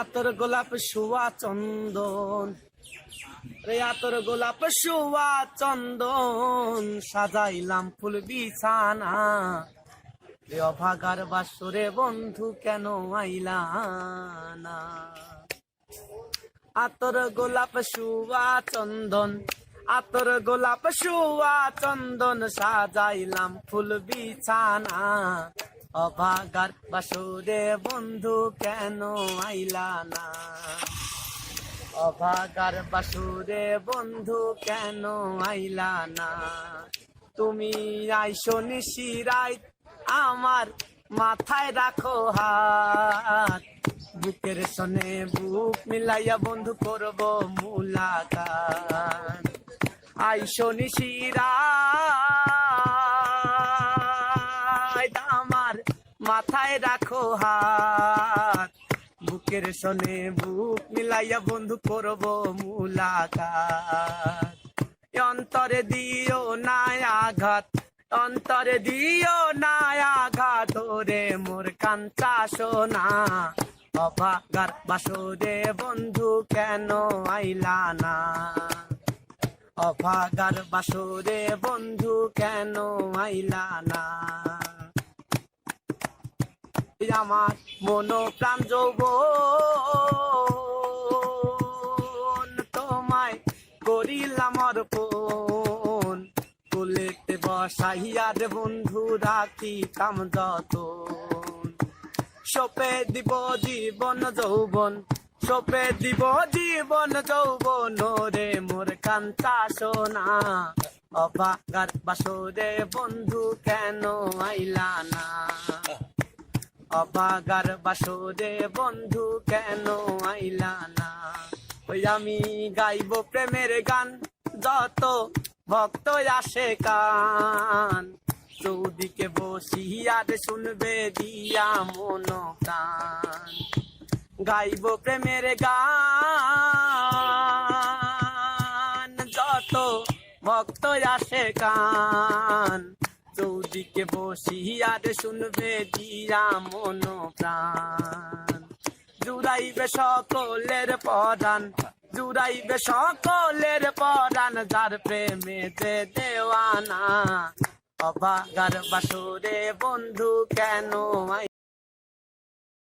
আতর গোলাপ শুয়া চন্দন। রে, আতর গোলাপ শুয়া চন্দন, সাজাইলাম ফুল বিছানা। রে, অভাগার বাসরে বন্ধু কেন আইলা না? আতর গোলাপ শুয়া চন্দন, আতর গোলাপ শুয়া চন্দন, সাজাইলাম ফুল বিছানা। অভাগার বাসরে বন্ধু কেন আইলা না? অভাগার বাসুরে বন্ধু কেন আইলা না? তুমি আইসো নিশিরাই আমার মাথায় রাখো হাত। বুকের সনে বুক মিলাইয়া বন্ধু করব মুলাকাত। আইসো নিশিরাই মাথায় রাখো হাত। বুকের সনে বুক মিলাইয়া বন্ধু করব মুলাকাত। অন্তরে দিও না আঘাত, অন্তরে দিও না আঘাত। রে মোর কাঞ্চা সোনা, অভাগার বাসরে বন্ধু কেন আইলা না? অভাগার বাসরে বন্ধু কেন আইলা না? আমার মন প্রাণ যৌবন। তোমায় করিলাম অর্পণ। কোলেতে বসাইয়ার বন্ধু রাখি কাম যত সোপে দিব জীবন যৌবন, সোপে দিব জীবন যৌবন। রে মোর কান্তা সোনা অবাগার বাসরে বন্ধু কেন আইলা না? অবাগার বাসরে বন্ধু কেন আইলা না? ওই আমি গাইব প্রেমের গান, যত ভক্ত আসে কান। চৌদিকে বসিয়ার শুনবে দিয়া মন কান গাইব প্রেমের গান, যত ভক্ত আসে কান। চৌদিকে বসিয়ার শুনবে দিয়া মন প্রাণ জুড়াইবে সকলের পরাণ, জুড়াইবে সকলের পরাণ, যার প্রেমে দে দেওয়ানা। অবাগার বাসুরে বন্ধু কেন